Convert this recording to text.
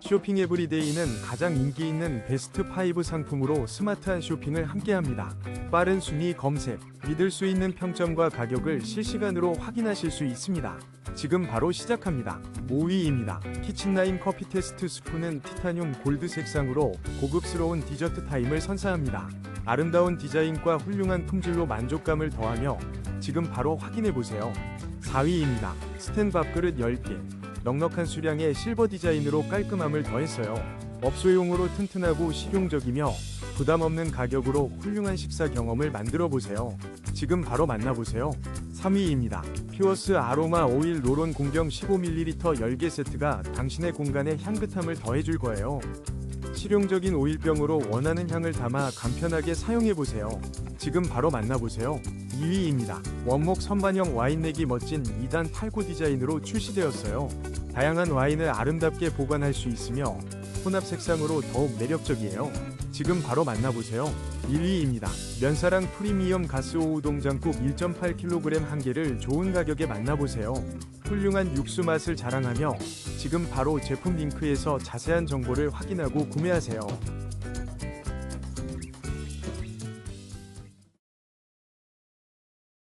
쇼핑 에브리데이는 가장 인기 있는 베스트 5 상품으로 스마트한 쇼핑을 함께합니다. 빠른 순위 검색, 믿을 수 있는 평점과 가격을 실시간으로 확인하실 수 있습니다. 지금 바로 시작합니다. 5위입니다. 키친라인 커피 테스트 스푼은 티타늄 골드 색상으로 고급스러운 디저트 타임을 선사합니다. 아름다운 디자인과 훌륭한 품질로 만족감을 더하며 지금 바로 확인해 보세요. 4위입니다. 스텐 밥그릇 10개. 넉넉한 수량의 실버 디자인으로 깔끔함을 더했어요. 업소용으로 튼튼하고 실용적이며 부담 없는 가격으로 훌륭한 식사 경험을 만들어 보세요. 지금 바로 만나보세요. 3위입니다. 퓨어스 아로마 오일 로론 공경 15ml 10개 세트가 당신의 공간에 향긋함을 더해줄 거예요. 실용적인 오일병으로 원하는 향을 담아 간편하게 사용해 보세요. 지금 바로 만나보세요. 2위입니다. 원목 선반형 와인넥이 멋진 2단 탈고 디자인으로 출시되었어요. 다양한 와인을 아름답게 보관할 수 있으며 혼합 색상으로 더욱 매력적이에요. 지금 바로 만나보세요. 1위입니다. 면사랑 프리미엄 가스 오 우동장국 1.8kg 한 개를 좋은 가격에 만나보세요. 훌륭한 육수 맛을 자랑하며 지금 바로 제품 링크에서 자세한 정보를 확인하고 구매하세요.